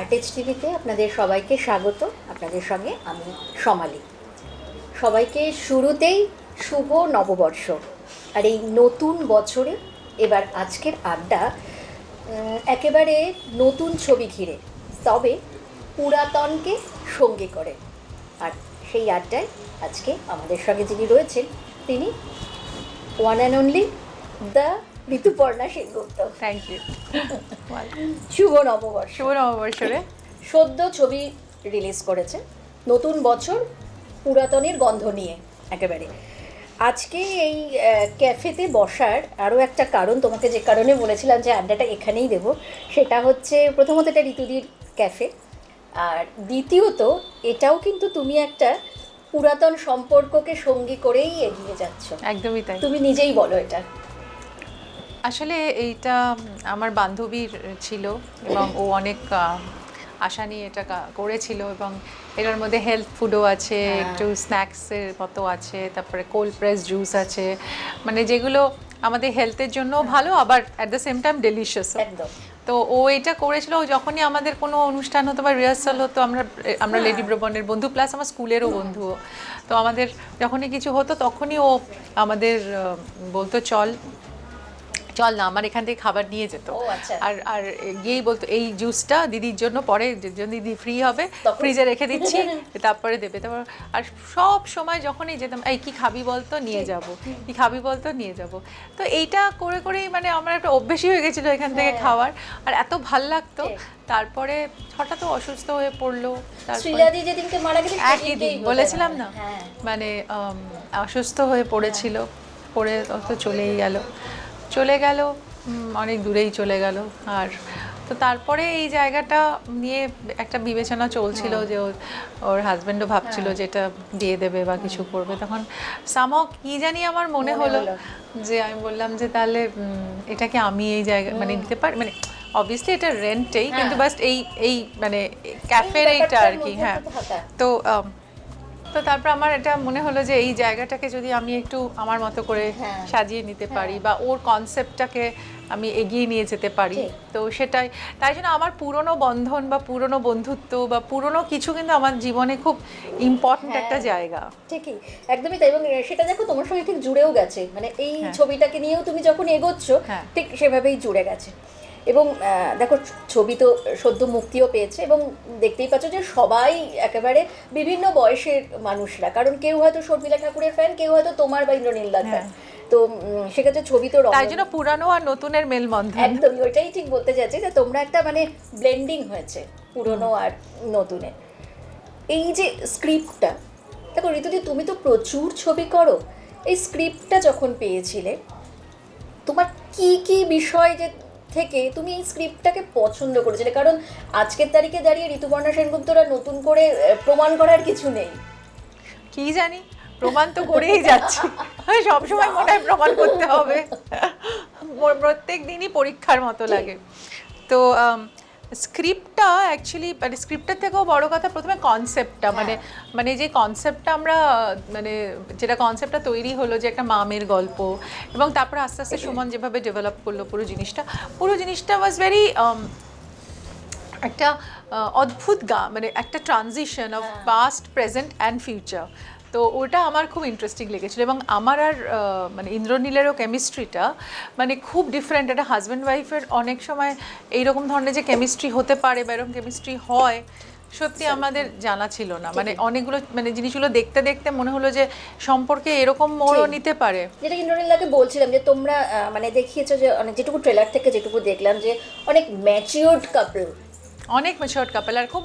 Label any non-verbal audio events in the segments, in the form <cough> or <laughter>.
আর্টেজ টিভিতে আপনাদের সবাইকে স্বাগত। আপনাদের সঙ্গে আমি সমালি। সবাইকে শুরুতেই শুভ নববর্ষ। আর এই নতুন বছরে এবার আজকের আড্ডা একেবারে নতুন ছবি ঘিরে, তবে পুরাতনকে সঙ্গী করে। আর সেই আড্ডায় আজকে আমাদের সঙ্গে যিনি রয়েছেন, তিনি one and only the Rituparna Sengupta. Thank you শুভ নববর্ষ। শুভ নববর্ষরে। সদ্য ছবি রিলিজ করেছে। নতুন বছর পুরাতনের গন্ধ নিয়ে একেবারে। আজকে এই ক্যাফেতে বসার আরও একটা কারণ তোমাকে যে কারণে বলেছিলাম যে আড্ডাটা এখানেই দেবো সেটা হচ্ছে প্রথমত এটা ঋতুদির ক্যাফে। আর দ্বিতীয়ত এটাও কিন্তু তুমি একটা পুরাতন সম্পর্ককে সঙ্গী করেই এগিয়ে যাচ্ছ। একদমই তাই। তুমি নিজেই বলো এটা। আসলে এইটা আমার বান্ধবীর ছিল এবং ও অনেক আশা নিয়ে এটা করেছিল এবং এটার মধ্যে হেলথ ফুডও আছে হ্যাঁ। একটু স্ন্যাক্সের মতো আছে তারপরে কোল্ড প্রেস জুস আছে মানে যেগুলো আমাদের হেলথের জন্য ভালো আবার at the same time delicious তো ও এটা করেছিল যখনই আমাদের কোনো অনুষ্ঠান হতো বা রিহার্সাল হতো আমরা আমরা লেডি ব্রবনের বন্ধু প্লাস আমার স্কুলেরও বন্ধু তো আমাদের যখনই কিছু হতো তখনই ও আমাদের বলতো চল চল না আমার এখান থেকে খাবার নিয়ে যেত। আচ্ছা। আর আর গিয়েই বলতো এই জুসটা দিদির জন্য পরে যখন দিদি ফ্রি হবে ফ্রিজে রেখে দিচ্ছি তারপরে দেবে। তারপর আর সব সময় যখনই যেতাম এই কি খাবি বলতো নিয়ে যাব। কি খাবি বলতো নিয়ে যাব। তো এইটা করে করেই মানে আমার একটা অভ্যেসই হয়ে গেছিল এখান থেকে হ্যাঁ। খাওয়ার। আর এত ভালো লাগতো। তারপরে হঠাৎ অসুস্থ হয়ে পড়ল। তারপর শ্রীলাদি যেদিনকে মারা গেলেন একই দিন বলেছিলাম না? হ্যাঁ। মানে অসুস্থ হয়ে পড়েছিল। পড়ে ও তো চলেই গেল। চলে গেল অনেক দূরেই চলে গেল। আর তো তারপরে এই জায়গাটা নিয়ে একটা বিবেচনা চলছিল যে ও- ওর হাজব্যান্ডও ভাবছিল যে এটা দিয়ে দেবে বা কিছু করবে। তখন সামক কি জানি আমার মনে হলো। যে আমি বললাম যে তাহলে এটাকে আমি এই জায়গা মানে নিতে পারি? মানে অবভিয়াসলি এটা রেন্টেই কিন্তু হ্যাঁ। বাস এই এই মানে ক্যাফের এইটা আর কি হ্যাঁ। তো। তো তারপর আমার এটা মনে হলো যে এই জায়গাটাকে যদি আমি একটু আমার মতো করে হ্যাঁ। সাজিয়ে নিতে পারি বা ওর কনসেপ্টটাকে আমি এগিয়ে নিয়ে যেতে পারি। তো সেটাই। তাই জন্য আমার পুরনো বন্ধন বা পুরনো বন্ধুত্ব বা পুরনো কিছু কিন্তু আমার জীবনে খুব ইম্পর্ট্যান্ট হ্যাঁ। একটা জায়গা। ঠিকই। একদমই তাই। এবং সেটা দেখো তোমার সঙ্গে ঠিক জুড়েও গেছে। মানে এই হ্যাঁ। ছবিটাকে নিয়েও তুমি যখন এগোচ্ছ হ্যাঁ। ঠিক সেভাবেই জুড়ে গেছে। এবং দেখো ছবি তো সদ্য মুক্তিও পেয়েছে এবং দেখতেই পাচ্ছ যে সবাই একেবারে বিভিন্ন বয়সের মানুষরা। কারণ কেউ হয়তো শর্মিলা ঠাকুরের ফ্যান কেউ হয়তো তোমার বা ইন্দ্রনীলদার ফ্যান তো সেক্ষেত্রে ছবি তো তাই জন্য পুরানো আর নতুনের মেলবন্ধন। একদমই ওইটাই ঠিক বলতে চাচ্ছি যে তোমরা একটা মানে ব্লেন্ডিং হয়েছে পুরনো আর নতুনে। এই যে স্ক্রিপ্টটা দেখো ঋতুদি তুমি তো প্রচুর ছবি করো। এই স্ক্রিপ্টটা যখন পেয়েছিলে তোমার কি কি বিষয় যে থেকে তুমি এই স্ক্রিপ্টটাকে পছন্দ করেছিলে। কারণ আজকের তারিখে দাঁড়িয়ে ঋতুপর্ণা সেনগুপ্তরা নতুন করে প্রমাণ করার কিছু নেই। কি জানি? প্রমাণ তো করেই যাচ্ছি। সবসময় মনে হয় প্রমাণ করতে হবে। <laughs> প্রত্যেক দিনই পরীক্ষার মতো লাগে। তো স্ক্রিপ্টটা অ্যাকচুয়ালি মানে স্ক্রিপ্টের থেকেও বড় কথা প্রথমে কনসেপ্টটা মানে মানে যে কনসেপ্টটা আমরা মানে যেটা কনসেপ্টটা তৈরি হলো যে একটা মামের গল্প এবং তারপরে আস্তে আস্তে সুমন যেভাবে ডেভেলপ করল পুরো জিনিসটা পুরো জিনিসটা ওয়াজ ভেরি একটা অদ্ভুত গা মানে একটা transition of past present and future তো ওটা আমার খুব ইন্টারেস্টিং লেগেছিল এবং আমার আর মানে ইন্দ্রনীলেরও কেমিস্ট্রিটা মানে খুব ডিফারেন্ট একটা হাজব্যান্ড ওয়াইফের অনেক সময় এইরকম ধরনের যে কেমিস্ট্রি হতে পারে বা এরকম কেমিস্ট্রি হয় সত্যি আমাদের জানা ছিল না। মানে অনেকগুলো মানে জিনিসগুলো দেখতে দেখতে মনে হলো যে সম্পর্কে এরকম মোড়ও নিতে পারে। যেটা ইন্দ্রনীলাকে বলছিলাম যে তোমরা মানে দেখিয়েছো যে অনেক যেটুকু ট্রেলার থেকে যেটুকু দেখলাম যে অনেক ম্যাচিওর্ড কাপল অনেক ম্যাচিওর কাপল আর খুব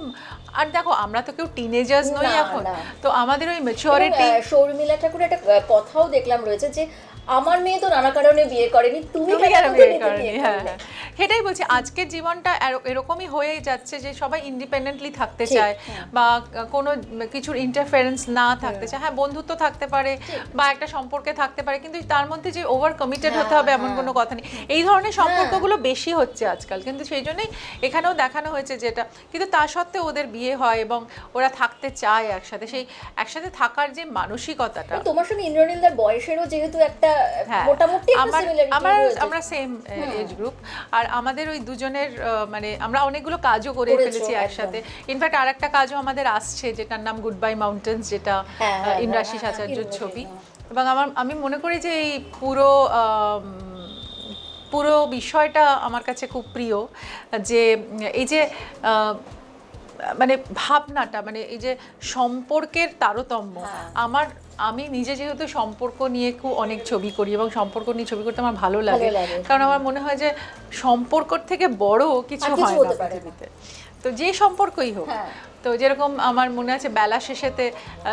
আর দেখো আমরা তো কেউ টিনেজার্স নই এখন। তো আমাদের ওই ম্যাচিউরিটি শর্মিলা ঠাকুর একটা কথাও দেখলাম রয়েছে যে আমার মেয়ে তো নানা কারণে বিয়ে করেনি তুমি কেন বিয়ে করনি? হ্যাঁ হ্যাঁ। সেটাই বলছি আজকের জীবনটা এর- এরকমই হয়ে যাচ্ছে যে সবাই ইন্ডিপেন্ডেন্টলি থাকতে চায় হ্যাঁ। বা কোনো কিছুর ইন্টারফারেন্স না থাকতে চায়। হ্যাঁ বন্ধুত্ব থাকতে পারে বা একটা সম্পর্কে থাকতে পারে কিন্তু তার মধ্যে যে ওভার কমিটেড হতে হবে এমন কোনো কথা নেই। এই ধরনের সম্পর্কগুলো বেশি হচ্ছে আজকাল কিন্তু সেই জন্যই এখানেও দেখানো হয়েছে যেটা কিন্তু তা সত্ত্বেও ওদের বিয়ে হয় এবং ওরা থাকতে চায় একসাথে। সেই একসাথে থাকার যে মানসিকতাটা তোমার সঙ্গে ইন্দ্রনীলদার বয়সেরও যেহেতু একটা হ্যাঁ মোটামুটি আমার আমার আমরা সেম এজ গ্রুপ আর আমাদের ওই দুজনের মানে আমরা অনেকগুলো কাজও করে ফেলেছি একসাথে। ইনফ্যাক্ট আর একটা কাজও আমাদের আসছে যেটার নাম গুড বাই মাউন্টেন্স যেটা হ্যাঁ, হ্যাঁ, ইন্দ্রাশিস হ্যাঁ, হ্যাঁ, আচার্যর ছবি। হ্যাঁ। এবং আমার আমি মনে করি যে এই পুরো পুরো বিষয়টা আমার কাছে খুব প্রিয়। যে এই যে মানে ভাবনাটা মানে এই যে সম্পর্কের তারতম্য হ্যাঁ। আমার আমি নিজে যেহেতু সম্পর্ক নিয়ে খুব অনেক ছবি করি এবং সম্পর্ক নিয়ে ছবি করতে আমার ভালো লাগে। কারণ আমার মনে হয় যে সম্পর্কর থেকে বড় কিছু হয় না পৃথিবীতে তো যে সম্পর্কই হোক হ্যাঁ। তো যেরকম আমার মনে আছে বেলা শেষেতে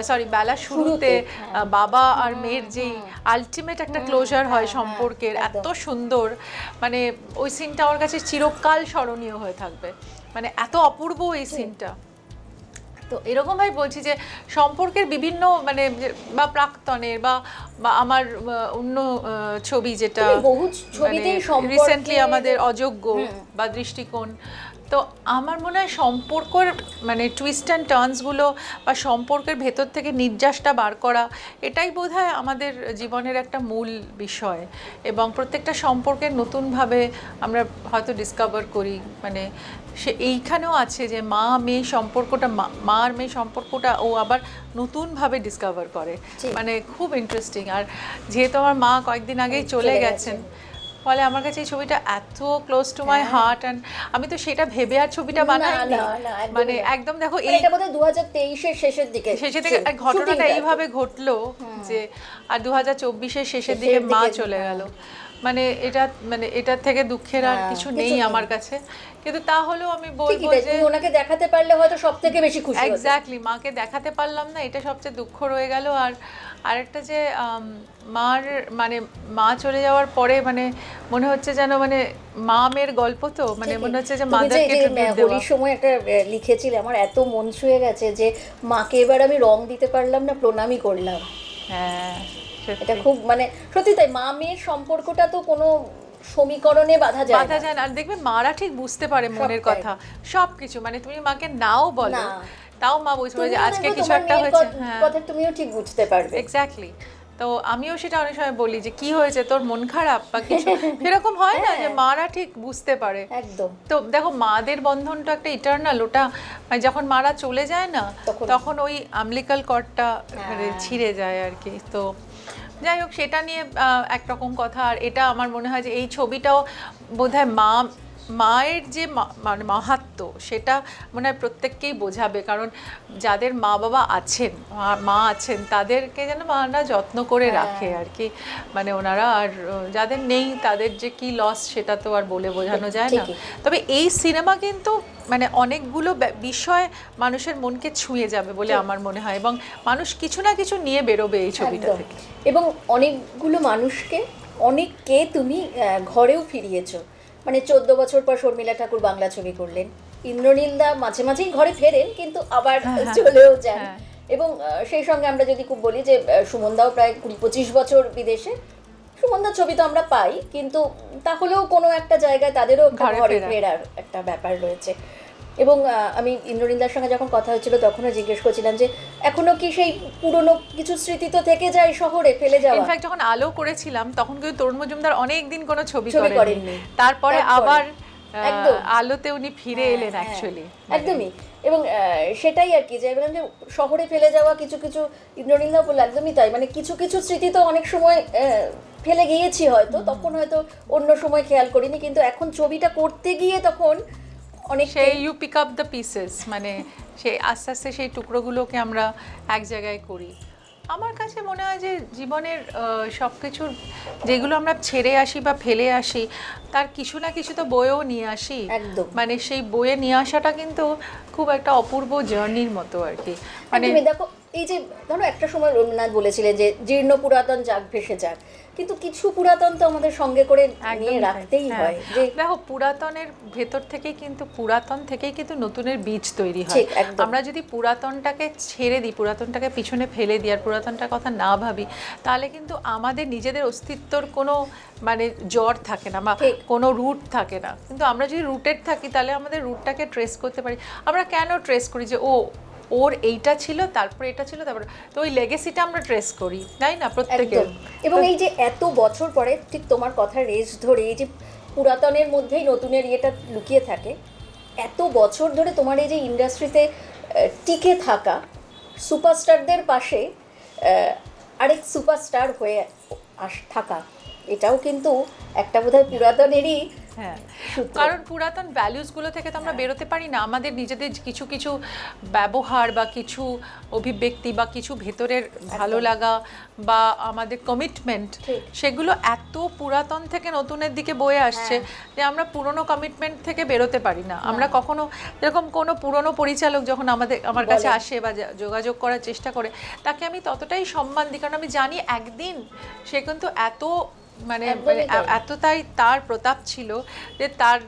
সরি বেলা শুরুতে হ্যাঁ। বাবা আর মেয়ের যেই আলটিমেট একটা ক্লোজার হয় সম্পর্কের এত সুন্দর মানে ওই সিনটা আমার কাছে চিরকাল স্মরণীয় হয়ে থাকবে মানে এত অপূর্ব এই সিনটা তো এরকম ভাই বলছি যে সম্পর্কের বিভিন্ন মানে বা প্রাক্তনের বা বা আমার অন্য ছবি যেটা রিসেন্টলি আমাদের অযোগ্য বা দৃষ্টিকোণ তো আমার মনে হয় সম্পর্কের মানে টুইস্ট অ্যান্ড টার্নসগুলো বা সম্পর্কের ভেতর থেকে নির্যাসটা বার করা এটাই বোধ হয় আমাদের জীবনের একটা মূল বিষয়। এবং প্রত্যেকটা সম্পর্কের নতুনভাবে আমরা হয়তো ডিসকভার করি মানে সে এইখানেও আছে যে মা মেয়ে সম্পর্কটা মা- আর মেয়ে সম্পর্কটা ও আবার নতুনভাবে ডিসকভার করে। মানে খুব ইন্টারেস্টিং আর যেহেতু আমার মা কয়েকদিন আগেই চলে গেছেন ফলে আমার কাছে এই ছবিটা এত close to my heart and আমি তো সেটা ভেবে আর ছবিটা বানাইনি। মানে একদম দেখো মানে এটা বোধহয় দু হাজার তেইশের শেষের দিকে শেষে থেকে আর ঘটনাটা এইভাবে ঘটলো যে আর দু হাজার চব্বিশের শেষের দিকে মা চলে হ্যাঁ। গেল। মানে এটা মানে এটার থেকে দুঃখের আর হ্যাঁ, কিছু নেই। আমার কাছে। কিন্তু তাহলেও আমি বলব যে ওনাকে দেখাতে পারলে হয়তো সব থেকে বেশি খুশি এক্স্যাক্টলি মাকে দেখাতে পারলাম না এটা সবচেয়ে দুঃখ রয়ে গেল। আর আরেকটা যে মার মানে মা চলে যাওয়ার পরে মানে মনে হচ্ছে যেন মানে মা মেয়ের গল্প তো মানে মনে হচ্ছে যে মাদারকে দেওয়া। সময় একটা লিখেছিলে আমার এত মন ছুঁয়ে গেছে যে মাকে এবার আমি রং দিতে পারলাম না প্রণামই করলাম। হ্যাঁ এটা খুব মানে সত্যি তাই মা মেয়ের সম্পর্কটা তো কোনো সমীকরণে বাধা যায় বাধা যায় না। আর দেখবে মারা ঠিক বুঝতে পারে মনের কথা। সব কিছু মানে তুমি মাকে নাও বলো। তাও মা পারে যে আজকে কিছু একটা হয়েছে। কথা- হ্যাঁ। তুমিও ঠিক বুঝতে পারবে। এক্স্যাক্টলি তো আমিও সেটা অনেক সময় বলি যে কি হয়েছে? তোর মন খারাপ বা কিছু? <laughs> সেরকম হয় না যে মারা ঠিক বুঝতে পারে। একদম। তো দেখো মাদের বন্ধনটা একটা ইটার্নাল ওটা মানে যখন মারা চলে যায় না তখন- ওই আমলিকাল কর্ডটা মানে হ্যাঁ। ছিঁড়ে যায় আর কি। তো যাই হোক সেটা নিয়ে একরকম কথা। আর এটা আমার মনে হয় যে এই ছবিটাও বোধহয় মা মায়ের যে মা- মানে মাহাত্ম সেটা মনে হয় প্রত্যেককেই বোঝাবে। কারণ যাদের মা বাবা আছেন মা- আছেন তাদেরকে যেন মারা যত্ন করে হ্যাঁ। রাখে আর কি। মানে ওনারা আর যাদের নেই তাদের যে কি লস সেটা তো আর বলে বোঝানো যায় না। তবে এই সিনেমা কিন্তু মানে অনেকগুলো বিষয় মানুষের মনকে ছুঁয়ে যাবে বলে আমার মনে হয়। এবং মানুষ কিছু না কিছু নিয়ে বেরোবে এই ছবিটা। থেকে। এবং অনেকগুলো মানুষকে অনেককে তুমি ঘরেও ফিরিয়েছো। মানে চোদ্দ বছর পর শর্মিলা ঠাকুর বাংলা ছবি করলেন। ইন্দ্রনীল দা মাঝে মাঝেই ঘরে ফেরেন কিন্তু আবার চলেও যান। হ্যাঁ। এবং সেই সঙ্গে আমরা যদি খুব বলি যে সুমনদাও প্রায় কুড়ি পঁচিশ বছর বিদেশে। সুমনদার ছবি তো আমরা পাই কিন্তু তাহলেও কোনো একটা জায়গায় তাদেরও ঘরে ফেরার একটা ব্যাপার রয়েছে। এবং আমি ইন্দ্রনীলদার সঙ্গে যখন কথা হচ্ছিল তখনও জিজ্ঞেস করছিলাম যে এখনও কি সেই পুরনো কিছু স্মৃতি তো থেকে যায় শহরে ফেলে যাওয়া? ইনফ্যাক্ট যখন আলো করেছিলাম তখন কিন্তু তরুণ মজুমদার অনেক দিন কোনো ছবি করেননি। তারপরে। আবার আলোতে উনি ফিরে হ্যাঁ, এলেন অ্যাকচুয়ালি একদমই। এবং সেটাই আর কি যে বললাম যে শহরে ফেলে যাওয়া কিছু কিছু ইন্দ্রনীলদা বলল একদমই তাই। মানে কিছু কিছু স্মৃতি তো অনেক সময় আহ, ফেলে গিয়েছি হয়তো তখন হয়তো অন্য সময় খেয়াল করিনি কিন্তু এখন ছবিটা করতে গিয়ে তখন অনেক সেই you pick up the pieces মানে সেই আস্তে আস্তে সেই টুকরোগুলোকে আমরা এক জায়গায় করি। আমার কাছে মনে হয় যে জীবনের সব কিছুর যেগুলো আমরা ছেড়ে আসি বা ফেলে আসি তার কিছু না কিছু তো বইও নিয়ে আসি। একদম। মানে সেই বইয়ে নিয়ে আসাটা কিন্তু খুব একটা অপূর্ব জার্নির মতো আর কি। মানে দেখো এই যে ধরো একটা সময় রবীন্দ্রনাথ বলেছিলেন যে জীর্ণ পুরাতন যাক ভেসে যাক। কিন্তু কিছু পুরাতন তো আমাদের সঙ্গে করে নিয়ে রাখতেই হ্যাঁ। হয় যে দেখো পুরাতনের ভেতর থেকেই কিন্তু পুরাতন থেকেই কিন্তু নতুনের বীজ তৈরি হয়। আমরা যদি পুরাতনটাকে ছেড়ে দিই পুরাতনটাকে পিছনে ফেলে দিই আর পুরাতনটার কথা না ভাবি তাহলে কিন্তু আমাদের নিজেদের অস্তিত্বর কোনো মানে জ্বর থাকে না বা কোনো রুট থাকে না। কিন্তু আমরা যদি রুটেড থাকি তাহলে আমাদের রুটটাকে ট্রেস করতে পারি। আমরা কেন ট্রেস করি যে ও ওর এইটা ছিল তারপর এটা ছিল তারপর তো ওই লেগেসিটা আমরা ট্রেস করি তাই না প্রত্যেকের? একদম। এবং এই যে এত বছর পরে ঠিক তোমার কথা রেস ধরে এই যে পুরাতনের মধ্যেই নতুনের ইয়েটা লুকিয়ে থাকে এত বছর ধরে তোমার এই যে ইন্ডাস্ট্রিতে টিকে থাকা সুপারস্টারদের পাশে আরেক সুপারস্টার হয়ে আস থাকা এটাও কিন্তু একটা বোধহয় পুরাতনেরই হ্যাঁ। কারণ পুরাতন ভ্যালুসগুলো থেকে তো আমরা বেরোতে পারি না। আমাদের নিজেদের কিছু কিছু ব্যবহার বা কিছু অভিব্যক্তি বা কিছু ভেতরের ভালো লাগা বা আমাদের কমিটমেন্ট সেগুলো এত পুরাতন থেকে নতুনের দিকে বয়ে আসছে যে আমরা পুরনো কমিটমেন্ট থেকে বেরোতে পারি না। আমরা কখনো যেরকম কোনো পুরনো পরিচালক যখন আমাদের আমার কাছে আসে বা যা- যোগাযোগ করার চেষ্টা করে তাকে আমি ততটাই সম্মান দিই। কারণ আমি জানি একদিন সে কিন্তু এত মানে মানে এতটাই তার প্রতাপ ছিল যে তার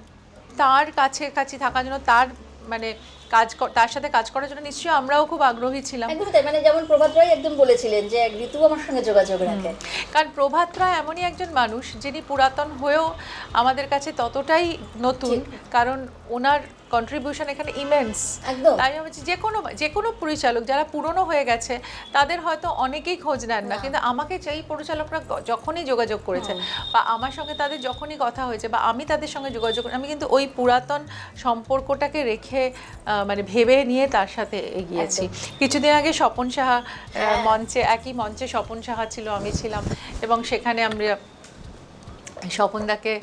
তার কাছে কাছে থাকার জন্য তার মানে কাজ তার সাথে কাজ করার জন্য নিশ্চয়ই আমরাও খুব আগ্রহী ছিলাম। একদম তাই। মানে যেমন প্রভাত রায় একদম বলেছিলেন যে এক ঋতু আমার সঙ্গে যোগাযোগ রাখে। কারণ প্রভাত রায় এমনই একজন মানুষ যিনি পুরাতন হয়েও আমাদের কাছে ততটাই নতুন কারণ ওনার কন্ট্রিবিউশন এখানে ইমেন্স একদম। তাই আমি বলছি যে কোনো যে কোনো পরিচালক যারা পুরনো হয়ে গেছে তাদের হয়তো অনেকেই খোঁজ নেন না। কিন্তু আমাকে যেই পরিচালকরা যখনই যোগাযোগ করেছে বা আমার সঙ্গে তাদের যখনই কথা হয়েছে বা আমি তাদের সঙ্গে যোগাযোগ করি, আমি কিন্তু ওই পুরাতন সম্পর্কটাকে রেখে মানে ভেবে নিয়ে তার সাথে এগিয়েছি। কিছুদিন আগে স্বপন সাহা মঞ্চে একই মঞ্চে স্বপন সাহা ছিল আমি ছিলাম। এবং সেখানে আমরা স্বপনদাকে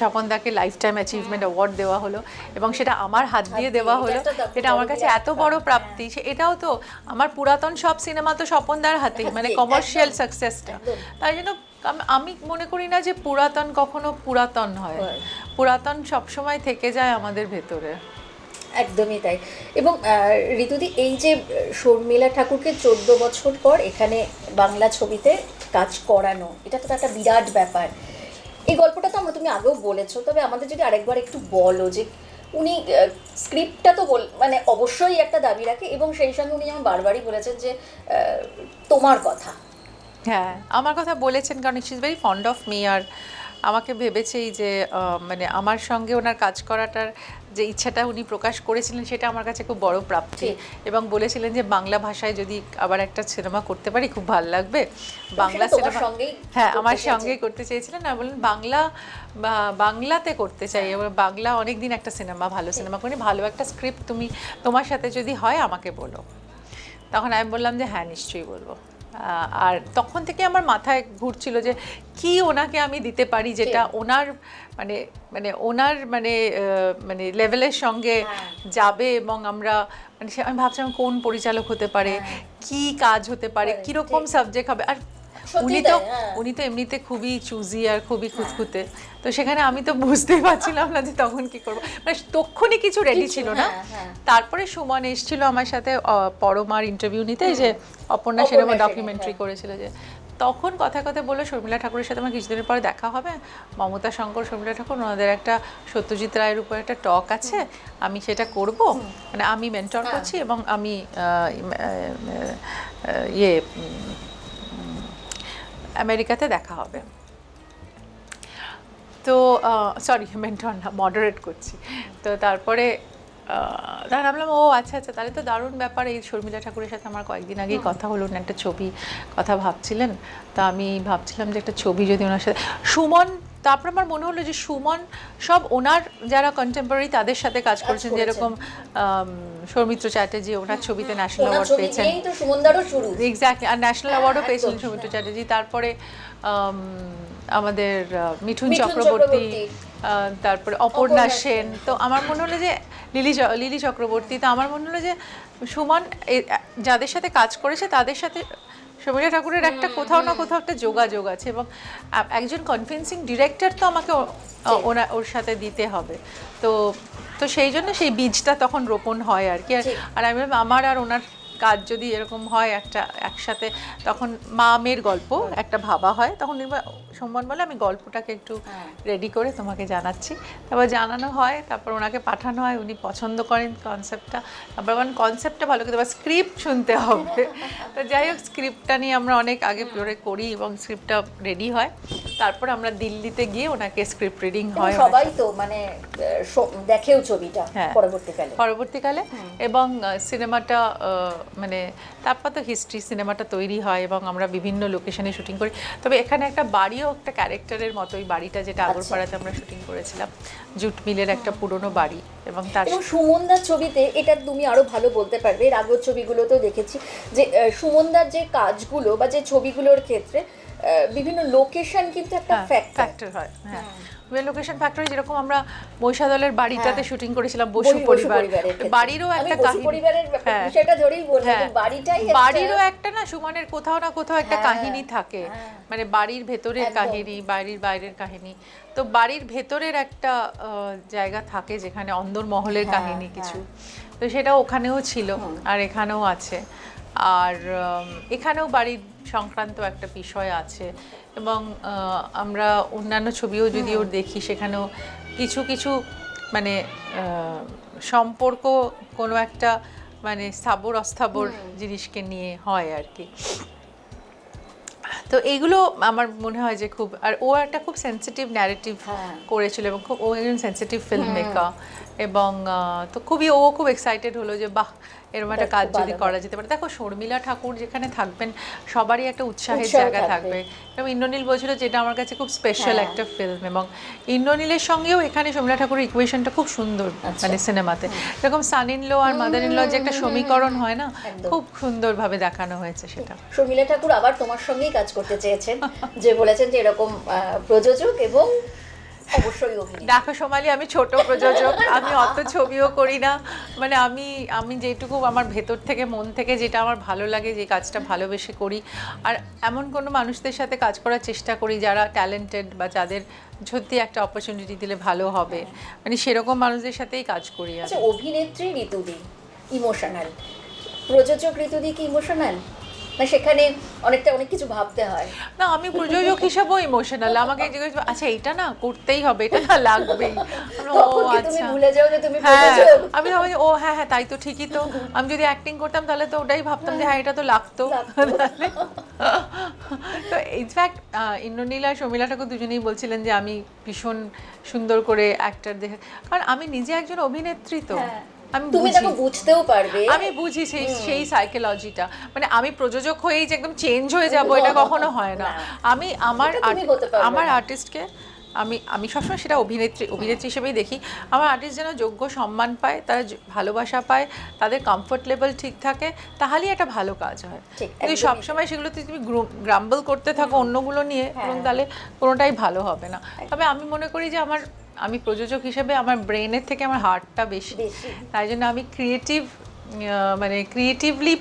স্বপনদাকে লাইফ টাইম অ্যাচিভমেন্ট অ্যাওয়ার্ড দেওয়া হলো এবং সেটা আমার হাত দিয়ে দেওয়া হলো। এটা আমার কাছে এত বড় প্রাপ্তি। সে এটাও তো আমার পুরাতন সব সিনেমা তো স্বপনদার হাতে মানে কমার্শিয়াল সাকসেসটা তাই জন্য আমি মনে করি না যে পুরাতন কখনো পুরাতন হয়। হয়। পুরাতন সবসময় থেকে যায় আমাদের ভেতরে। একদমই তাই। এবং ঋতুদি এই যে শর্মিলা ঠাকুরকে চোদ্দ বছর পর এখানে বাংলা ছবিতে কাজ করানো এটা তো একটা বিরাট ব্যাপার। এই গল্পটা তো আমরা তুমি আগেও বলেছ, তবে আমাদের যদি আরেকবার একটু বলো যে উনি স্ক্রিপ্টটা তো বল মানে অবশ্যই একটা দাবি রাখে এবং সেই সঙ্গে উনি যেমন বারবারই বলেছেন যে তোমার কথা। হ্যাঁ আমার কথা বলেছেন কারণ is is very fond of me আর আমাকে ভেবেছেই যে মানে আমার সঙ্গে ওনার কাজ করাটার যে ইচ্ছাটা উনি প্রকাশ করেছিলেন সেটা আমার কাছে খুব বড় প্রাপ্তি। এবং বলেছিলেন যে বাংলা ভাষায় যদি আবার একটা সিনেমা করতে পারি খুব ভালো লাগবে। বাংলা সিনেমা সঙ্গেই হ্যাঁ আমার। সঙ্গেই করতে চেয়েছিলেন। আর বললেন বাংলা বা বাংলাতে করতে চাই। এবার বাংলা অনেক দিন একটা সিনেমা ভালো সিনেমা করি ভালো একটা স্ক্রিপ্ট তুমি তোমার সাথে যদি হয় আমাকে বলো। তখন আমি বললাম যে হ্যাঁ নিশ্চয়ই বলব। আর তখন থেকে আমার মাথায় ঘুরছিল যে কি ওনাকে আমি দিতে পারি যেটা ওনার মানে মানে ওনার মানে মানে লেভেলের সঙ্গে হ্যাঁ। যাবে এবং আমরা মানে সে- আমি ভাবছিলাম কোন পরিচালক হতে পারে কি কাজ হতে পারে কীরকম সাবজেক্ট হবে। আর উনি তো হ্যাঁ। উনি তো এমনিতে খুবই চুজি আর খুবই খুঁতখুঁতে। তো সেখানে আমি তো বুঝতেই পারছিলাম না যে তখন কি করব। মানে তক্ষণই কিছু রেডি ছিল না। হ্যাঁ, হ্যাঁ। তারপরে সুমন এসেছিল আমার সাথে পরমার ইন্টারভিউ নিতে যে অপর্ণা সেনের, ডকুমেন্টারি। করেছিল যে তখন কথা কথা বলল শর্মিলা ঠাকুরের সাথে আমার কিছুদিনের পরে দেখা হবে। মমতা শঙ্কর শর্মিলা ঠাকুর ওনাদের একটা সত্যজিৎ রায়ের উপর একটা টক আছে। আমি সেটা করব। মানে আমি মেন্টর। করছি এবং আমি ইয়ে আমেরিকাতে দেখা হবে। তো সরি মেন্টর <laughs> না মডারেট করছি। তো তারপরে তার ভাবলাম ও আচ্ছা আচ্ছা তাহলে তো দারুণ ব্যাপার এই শর্মিলা ঠাকুরের সাথে আমার কয়েকদিন আগেই কথা হলো না একটা ছবি কথা ভাবছিলেন। তা আমি ভাবছিলাম যে একটা ছবি যদি ওনার সাথে সুমন তারপর আমার মনে হলো যে সুমন সব ওনার যারা কন্টেম্পোরারি তাদের সাথে কাজ করেছেন। যেরকম সৌমিত্র চ্যাটার্জি ওনার ছবিতে ন্যাশনাল অ্যাওয়ার্ড পেয়েছেন। এক্স্যাক্টলি আর ন্যাশনাল অ্যাওয়ার্ডও পেয়েছিলেন সৌমিত্র চ্যাটার্জি। তারপরে আমাদের মিঠুন চক্রবর্তী। তারপরে অপর্ণা সেন। তো আমার মনে হলো যে লিলি লিলি চক্রবর্তী। তো আমার মনে হলো যে সুমন যাদের সাথে কাজ করেছে তাদের সাথে সৌমিলা ঠাকুরের একটা কোথাও না কোথাও একটা যোগাযোগ আছে এবং একজন কনফিন্সিং ডিরেক্টর তো আমাকে ওনা ওর সাথে দিতে হবে। তো তো সেই জন্য সেই বীজটা তখন রোপণ হয় আর কি। আর-। আমি আমার আর ওনার কাজ যদি এরকম হয় একটা একসাথে তখন মা মেয়ের গল্প একটা ভাবা হয় তখন সম্মান বলে আমি গল্পটাকে একটু হ্যাঁ। রেডি করে তোমাকে জানাচ্ছি। তারপর জানানো হয় তারপর ওনাকে পাঠানো হয় উনি পছন্দ করেন কনসেপ্টটা তারপর আমার কনসেপ্টটা ভালো কিন্তু স্ক্রিপ্ট শুনতে হবে। তো যাই হোক স্ক্রিপ্টটা নিয়ে আমরা অনেক আগে পরে করি এবং স্ক্রিপ্টটা রেডি হয়। তারপর আমরা দিল্লিতে গিয়ে ওনাকে স্ক্রিপ্ট রিডিং হয় সবাই তো মানে দেখেও ছবিটা হ্যাঁ। পরবর্তীকালে। পরবর্তীকালে। এবং সিনেমাটা মানে তারপর তো হিস্ট্রি সিনেমাটা তৈরি হয় এবং আমরা বিভিন্ন লোকেশনে শুটিং করি। তবে এখানে একটা বাড়িও একটা ক্যারেক্টারের মতো ওই বাড়িটা যেটা আচ্ছা। আগরপাড়াতে আমরা শুটিং করেছিলাম জুট মিলের একটা পুরনো বাড়ি এবং তার সুমনদার ছবিতে এটা তুমি আরও ভালো বলতে পারবে এর আগের ছবিগুলোতেও দেখেছি যে সুমনদার যে কাজগুলো বা যে ছবিগুলোর ক্ষেত্রে বিভিন্ন লোকেশন কিন্তু একটা ফ্যাক্টর হয় হ্যাঁ। লোকেশন ফ্যাক্টরি যেরকম আমরা মহিষাদলের বাড়িটাতে হ্যাঁ। শুটিং করেছিলাম বসু পরিবার। আমি একটা কাহিনী। ব্যাপার- হ্যাঁ। ধরেই হ্যাঁ। বাড়িটাই বাড়িরও একটা না সুমনের কোথাও না কোথাও একটা হ্যাঁ, কাহিনী থাকে। হ্যাঁ। মানে বাড়ির ভেতরের। কাহিনী বাড়ির বাইরের কাহিনী। তো বাড়ির ভেতরের একটা জায়গা থাকে যেখানে অন্দরমহলের হ্যাঁ, কাহিনী কিছু। তো সেটা ওখানেও ছিল আর এখানেও আছে। আর এখানেও বাড়ির সংক্রান্ত একটা বিষয় আছে। এবং আমরা অন্যান্য ছবিও যদিও দেখি সেখানেও কিছু কিছু মানে সম্পর্ক কোনো একটা মানে স্থাবর অস্থাবর জিনিসকে নিয়ে হয় আর কি। তো এইগুলো আমার মনে হয় যে খুব আর ও একটা খুব সেন্সিটিভ ন্যারেটিভ। করেছিল এবং খুব ও একজন সেন্সিটিভ ফিল্ম মেকার এবং তো খুবই ও খুব এক্সাইটেড হলো যে বাহ! এরকম একটা কাজ যদি করা যেতে পারে দেখো শর্মিলা ঠাকুর যেখানে থাকবেন সবারই একটা উৎসাহের জায়গা থাকবে। এবং ইন্দ্রনীল বলছিল যেটা আমার কাছে খুব স্পেশাল হ্যাঁ। একটা ফিল্ম এবং ইন্দ্রনীলের সঙ্গেও এখানে শর্মিলা ঠাকুরের ইকুয়েশনটা খুব সুন্দর আচ্ছা। মানে সিনেমাতে যেরকম সান ইন লো আর মাদার ইন ল যে একটা সমীকরণ হয় না। খুব সুন্দরভাবে দেখানো হয়েছে সেটা শর্মিলা ঠাকুর আবার তোমার সঙ্গেই কাজ করতে চেয়েছেন যে বলেছেন যে এরকম প্রযোজক এবং অবশ্যই অভিনেতা দেখো সোমালি আমি ছোট প্রযোজক আমি অত ছবিও করি না। মানে আমি আমি যেটুকু আমার ভেতর থেকে মন থেকে যেটা আমার ভালো লাগে যে কাজটা ভালোবেসে করি। আর এমন কোনো মানুষদের সাথে কাজ করার চেষ্টা করি যারা ট্যালেন্টেড বা যাদের সত্যি একটা অপরচুনিটি দিলে ভালো হবে। মানে সেরকম মানুষদের সাথেই কাজ করি আর আচ্ছা অভিনেত্রী ঋতুদি ইমোশনাল প্রযোজক ঋতুদি কি ইমোশনাল না সেখানে অনেকটা অনেক কিছু ভাবতে হয়। না আমি প্রযোজক হিসাবেও ইমোশনাল আমাকে জিজ্ঞেস আচ্ছা এটা না করতেই হবে এটা না লাগবেই। <laughs> ও তুমি আচ্ছা। ভুলে যাও যে তুমি হ্যাঁ প্রযোজক? আমি ভাবি ও হ্যাঁ হ্যাঁ তাই তো ঠিকই তো। আমি যদি অ্যাক্টিং করতাম তাহলে তো ওটাই ভাবতাম যে হ্যাঁ এটা তো লাগতো। <laughs> তো ইনফ্যাক্ট ইন্দ্রনীল আর শর্মিলা ঠাকুর দুজনেই বলছিলেন যে আমি ভীষণ সুন্দর করে অ্যাক্টার দেখে কারণ আমি নিজে একজন অভিনেত্রী তো। হ্যাঁ। আমি তুমি দেখো বুঝতেও পারবে। আমি বুঝি সেই সেই সাইকোলজিটা মানে আমি প্রযোজক হয়েই যে একদম চেঞ্জ হয়ে যাব এটা কখনো হয় না। আমি আমার আমার আর্টিস্টকে আমি আমি সবসময় সেটা অভিনেত্রী অভিনেত্রী হিসেবেই দেখি। আমার আর্টিস্ট যেন যোগ্য সম্মান পায় তারা ভালোবাসা পায় তাদের কমফোর্ট লেভেল ঠিক থাকে তাহলেই একটা ভালো কাজ হয়। কিন্তু সবসময় সেগুলোতে তুমি গ্রাম্বল করতে থাকো অন্যগুলো নিয়ে হ্যাঁ। এবং তাহলে কোনোটাই ভালো হবে না। তবে আমি মনে করি যে আমার আমি প্রযোজক হিসেবে আমার ব্রেনের থেকে আমার হার্টটা বেশি বেশি। তাই জন্য আমি ক্রিয়েটিভ মানে ক্রিয়েটিভলি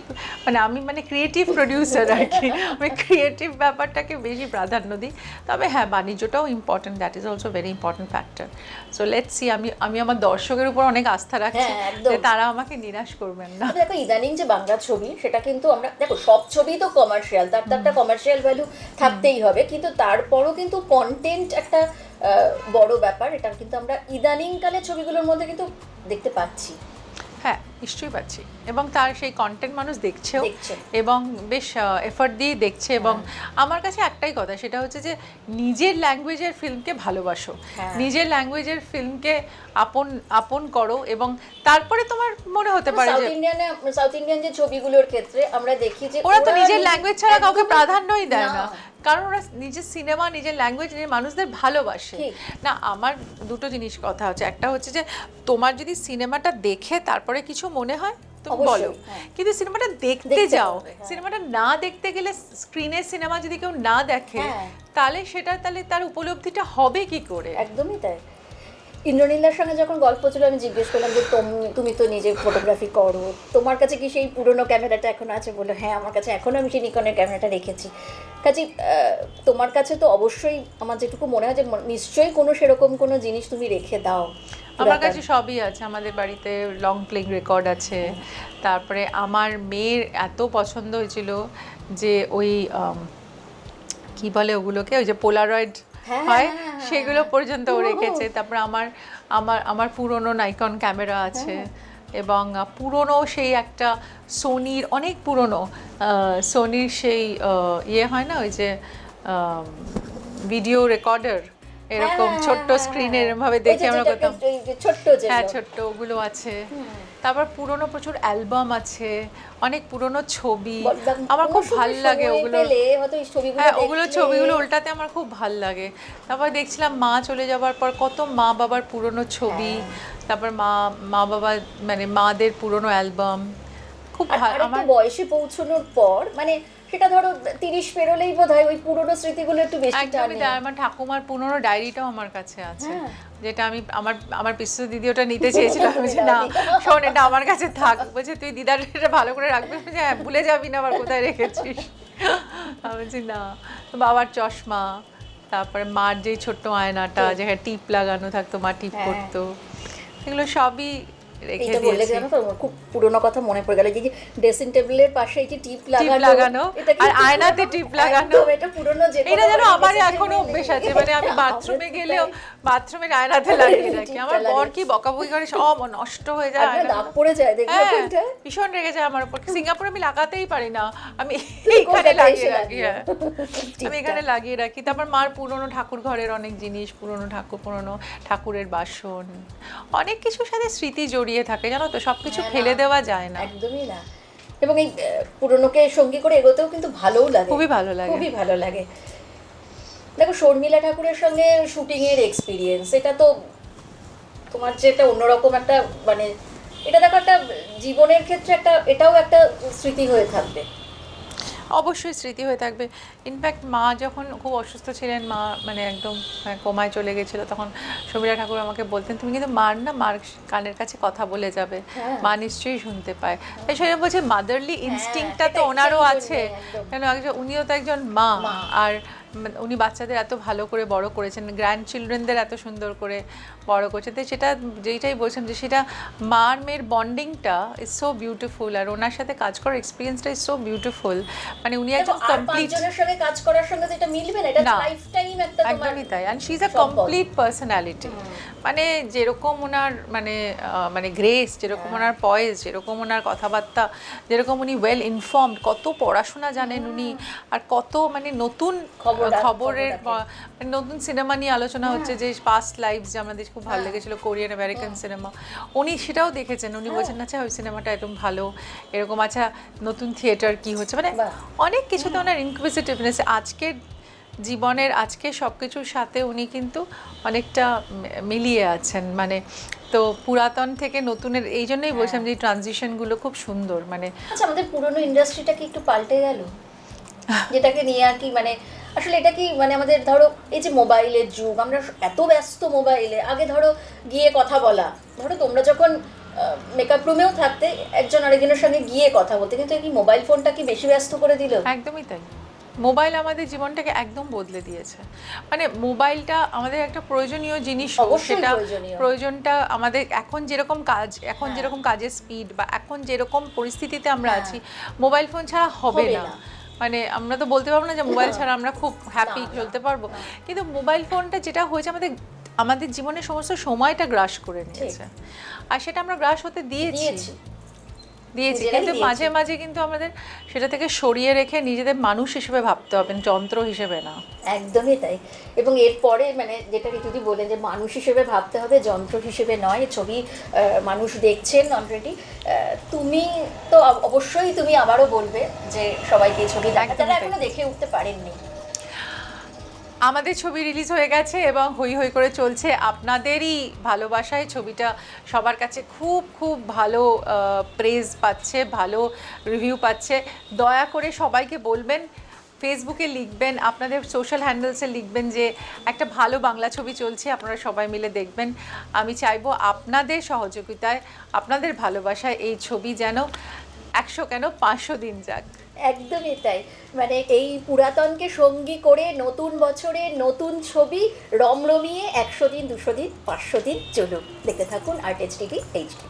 মানে আমি মানে ক্রিয়েটিভ প্রডিউসার আর কি। আমি ক্রিয়েটিভ ব্যাপারটাকে বেশি প্রাধান্য দিই। তবে হ্যাঁ বাণিজ্যটাও important that is also very important factor so let's see আমি আমি আমার দর্শকের উপর অনেক আস্থা রাখছি হ্যাঁ। যে তারা আমাকে নিরাশ করবেন না। দেখো ইদানিং যে বাংলা ছবি সেটা কিন্তু আমরা দেখো সব ছবি তো কমার্শিয়াল তার তো একটা কমার্শিয়াল ভ্যালু থাকতেই হবে কিন্তু তারপরও কিন্তু কন্টেন্ট একটা বড় ব্যাপার এটা কিন্তু আমরা ইদানিং কালের ছবিগুলোর মধ্যে কিন্তু দেখতে পাচ্ছি। হ্যাঁ নিশ্চয়ই পাচ্ছি। এবং তার সেই কন্টেন্ট মানুষ দেখছেও দেখছে। এবং বেশ এফর্ট দিয়ে দেখছে এবং আমার কাছে একটাই কথা সেটা হচ্ছে যে নিজের ল্যাঙ্গুয়েজের ফিল্মকে ভালোবাসো। হ্যাঁ। নিজের ল্যাঙ্গুয়েজের ফিল্মকে আপন আপন করো এবং তারপরে তোমার মনে হতে পারে যে ইন্ডিয়ানে সাউথ ইন্ডিয়ান যে ছবিগুলোর ক্ষেত্রে আমরা দেখি যে ওরা তো নিজের ল্যাঙ্গুয়েজ ছাড়া কাউকে প্রাধান্যই দেয় না। না। কারণ ওরা নিজের সিনেমা নিজের ল্যাঙ্গুয়েজ নিজের মানুষদের ভালোবাসে। না আমার দুটো জিনিস কথা হচ্ছে একটা হচ্ছে যে তোমার যদি সিনেমাটা দেখে তারপরে কিছু মনে হয় তুমি বলো হ্যাঁ। কিন্তু সিনেমাটা দেখতে দেখতে যাও হ্যাঁ। সিনেমাটা না দেখতে গেলে স্ক্রিনে সিনেমা যদি কেউ না দেখে হ্যাঁ। তাহলে সেটা তাহলে তার উপলব্ধিটা হবে কি করে একদমই তাই ইন্দ্রনীলার সঙ্গে যখন গল্প ছিল আমি জিজ্ঞেস করলাম যে তুমি তো নিজে ফটোগ্রাফি করো। তোমার কাছে কি সেই পুরনো ক্যামেরাটা এখন আছে? বলে হ্যাঁ আমার কাছে এখনও আমি সেই নিকনের ক্যামেরাটা রেখেছি। কাজে তোমার কাছে তো অবশ্যই আমার যেটুকু মনে হয় যে নিশ্চয়ই কোনো সেরকম কোনো জিনিস তুমি রেখে দাও। আমার কাছে সবই আছে। আমাদের বাড়িতে লং প্লেইং রেকর্ড আছে। তারপরে আমার মেয়ের এত পছন্দ হয়েছিল যে ওই কি বলে ওগুলোকে? ওই যে পোলারয়েড হ্যাঁ, হয় হ্যাঁ, হ্যাঁ, সেগুলো পর্যন্ত রেখেছে। তারপর আমার আমার আমার পুরনো নাইকন ক্যামেরা আছে এবং পুরনো সেই একটা সোনির অনেক পুরনো সোনির সেই ইয়ে হয় না ওই যে ভিডিও রেকর্ডার এরকম হ্যাঁ, ছোট্ট হ্যাঁ, স্ক্রিনের হ্যাঁ। ভাবে দেখে আমরা করতাম। ছোট্ট হ্যাঁ ছোট্ট ওগুলো আছে। তারপর পুরনো প্রচুর অ্যালবাম আছে অনেক পুরনো ছবি। আমার খুব ভালো লাগে ওগুলো। হ্যাঁ ওগুলো ছবিগুলো উল্টাতে আমার খুব ভালো লাগে। তারপর দেখছিলাম মা চলে যাওয়ার পর কত মা বাবার পুরনো ছবি। হ্যাঁ। তারপর মা মা বাবা মানে মাদের পুরনো অ্যালবাম খুব ভালো আমার বয়সে পৌঁছানোর পর মানে সেটা ধরো তিরিশ পেরোলেই বোধ হয় ওই পুরোনো স্মৃতিগুলো একটু বেশি একদমই তাই আমার ঠাকুমার পুরনো ডায়েরিটাও আমার কাছে আছে হ্যাঁ। যেটা আমি আমার আমার পিসু দিদি ওটা নিতে চেয়েছিল আমি বলছি, <laughs> না শোন এটা আমার কাছে থাক। বলছে তুই দিদার এটা ভালো করে রাখবি? বলছি, হ্যাঁ ভুলে যাবি না আবার কোথায় রেখেছিস? আমি বলছি না। বাবার চশমা তারপরে মার যে ছোট্ট আয়নাটা যেখানে টিপ লাগানো থাকতো মা টিপ হ্যাঁ। করতো এগুলো সবই এইটা বললে জানো তো খুব পুরোনো কথা মনে পড়ে গেল। যে ড্রেসিং টেবিলের পাশে এই যে টিপ লাগানো আর আয়নাতে টিপ লাগানো। এটা পুরোনো যে এটা যেন আমার এখনও। অভ্যেস আছে মানে আমি <laughs> বাথরুমে গেলেও বাথরুমের আয়নাতে লাগিয়ে <laughs> রাখি। আমার বর কি বকাবকি করে সব নষ্ট হয়ে যায় আর না, আয়নাগুলো। দাগ পড়ে যায় দেখবে হ্যাঁ, কোনটা? ভীষণ রেগে যায় আমার উপর। সিঙ্গাপুরে আমি লাগাতেই পারি না। আমি <laughs> এখানে লাগিয়ে রাখি। হ্যাঁ। আমি এখানে লাগিয়ে রাখি। তারপর মার পুরনো ঠাকুর ঘরের অনেক জিনিস পুরনো ঠাকুর পুরনো ঠাকুরের বাসন। অনেক কিছুর সাথে স্মৃতি জড়িয়ে থাকে জানো তো? সবকিছু কিছু ফেলে দেওয়া যায় না। একদমই না। এবং এই পুরনোকে সঙ্গী করে এগোতেও কিন্তু ভালোও লাগে। খুবই ভালো লাগে। খুবই ভালো লাগে। দেখো শর্মিলা ঠাকুরের সঙ্গে শুটিংয়ের এর এক্সপিরিয়েন্স এটা তো তোমার যে একটা অন্যরকম একটা মানে এটা দেখো একটা জীবনের ক্ষেত্রে একটা এটাও একটা স্মৃতি হয়ে থাকবে। অবশ্যই স্মৃতি হয়ে থাকবে। ইনফ্যাক্ট মা যখন খুব অসুস্থ ছিলেন মা মানে একদম কমায় কোমায় চলে গেছিল তখন সমীরা ঠাকুর আমাকে বলতেন তুমি কিন্তু মার না মার কানের কাছে কথা বলে যাবে। হ্যাঁ। মা নিশ্চয়ই শুনতে পায়। তাই সেরকম বলছে মাদারলি ইনস্টিংটা তো ওনারও আছে। কেন একজন উনিও তো একজন মা। আর মানে উনি বাচ্চাদের এত ভালো করে বড় করেছেন গ্র্যান্ড চিলড্রেনদের এত সুন্দর করে বড় করেছেন। তো সেটা যেইটাই বলছেন যে সেটা মার মেয়ের বন্ডিংটা ইজ সো বিউটিফুল আর ওনার সাথে কাজ করার এক্সপিরিয়েন্সটা ইজ সো বিউটিফুল মানে উনি একজন কমপ্লিট সঙ্গে কাজ করার সঙ্গে যেটা মিলবে না এটা লাইফ টাইম একটা একদমই তাই। And she is a complete personality মানে যেরকম ওনার মানে মানে গ্রেস যেরকম হ্যাঁ। ওনার পয়েস যেরকম ওনার কথাবার্তা যেরকম উনি ওয়েল ইনফর্মড কত পড়াশোনা জানেন উনি আর কত মানে নতুন খবর খবরের মানে নতুন সিনেমা নিয়ে আলোচনা হচ্ছে যে পাস্ট লাইফ যে আমাদের খুব ভালো হ্যাঁ। লেগেছিল কোরিয়ান আমেরিকান সিনেমা উনি সেটাও দেখেছেন। উনি হ্যাঁ। বলছেন আচ্ছা ওই সিনেমাটা একদম ভালো। এরকম আচ্ছা নতুন থিয়েটার কি হচ্ছে? মানে। অনেক কিছুতে ওনার ইনকুইজিটিভনেস আজকের জীবনের আজকে সব কিছুর সাথে উনি কিন্তু অনেকটা মিলিয়ে আছেন। মানে তো পুরাতন থেকে নতুনের এই জন্যই বলছিলাম যে ট্রানজিশনগুলো খুব সুন্দর। মানে আচ্ছা আমাদের পুরনো ইন্ডাস্ট্রিটা কি একটু পাল্টে গেল? যেটাকে নিয়ে আর কি মানে আসলে এটা কি মানে আমাদের ধরো এই যে মোবাইলের যুগ আমরা এত ব্যস্ত মোবাইলে আগে ধরো গিয়ে কথা বলা ধরো তোমরা যখন মেকআপ রুমেও থাকতে একজন আরেকজনের সঙ্গে গিয়ে কথা বলতে কিন্তু কি মোবাইল ফোনটা কি বেশি ব্যস্ত করে দিল একদমই তাই মোবাইল আমাদের জীবনটাকে একদম বদলে দিয়েছে মানে মোবাইলটা আমাদের একটা প্রয়োজনীয় জিনিস অবশ্যই সেটা। প্রয়োজনটা আমাদের এখন যেরকম কাজ এখন হ্যাঁ। যেরকম কাজের স্পিড বা এখন যেরকম পরিস্থিতিতে আমরা হ্যাঁ। আছি মোবাইল ফোন ছাড়া হবে না। মানে আমরা তো বলতে পারব না যে মোবাইল ছাড়া আমরা খুব হ্যাপি চলতে পারব। কিন্তু মোবাইল ফোনটা যেটা হয়েছে আমাদের আমাদের জীবনের সমস্ত সময়টা গ্রাস করে নিয়েছে। আর সেটা আমরা গ্রাস হতে দিয়েছি। দিয়েছি। কিন্তু মাঝে মাঝে কিন্তু আমাদের সেটা থেকে সরিয়ে রেখে নিজেদের মানুষ হিসেবে ভাবতে হবে যন্ত্র হিসেবে না। একদমই তাই। এবং এরপরে মানে যেটা ঋতুদি বলেন যে মানুষ হিসেবে ভাবতে হবে যন্ত্র হিসেবে নয় ছবি মানুষ দেখছেন অলরেডি তুমি তো অবশ্যই তুমি আবারও বলবে যে সবাইকে ছবি দেখা যারা এখনও দেখে উঠতে পারেননি। আমাদের ছবি রিলিজ হয়ে গেছে এবং হই হই করে চলছে। আপনাদেরই ভালোবাসায় ছবিটা সবার কাছে খুব খুব ভালো প্রেজ পাচ্ছে, ভালো রিভিউ পাচ্ছে। দয়া করে সবাইকে বলবেন ফেসবুকে লিখবেন, আপনাদের সোশ্যাল হ্যান্ডেলসে লিখবেন যে একটা ভালো বাংলা ছবি চলছে, আপনারা সবাই মিলে দেখবেন। আমি চাইব আপনাদের সহযোগিতায়, আপনাদের ভালোবাসায় এই ছবি যেন একশো কেন পাঁচশো দিন যাক। একদমই তাই। মানে এই পুরাতনকে সঙ্গী করে নতুন বছরে নতুন ছবি রমরমিয়ে একশো দিন, দুশো দিন, পাঁচশো দিন চলুক দেখতে থাকুন আর্টেস্টিভি এইচডি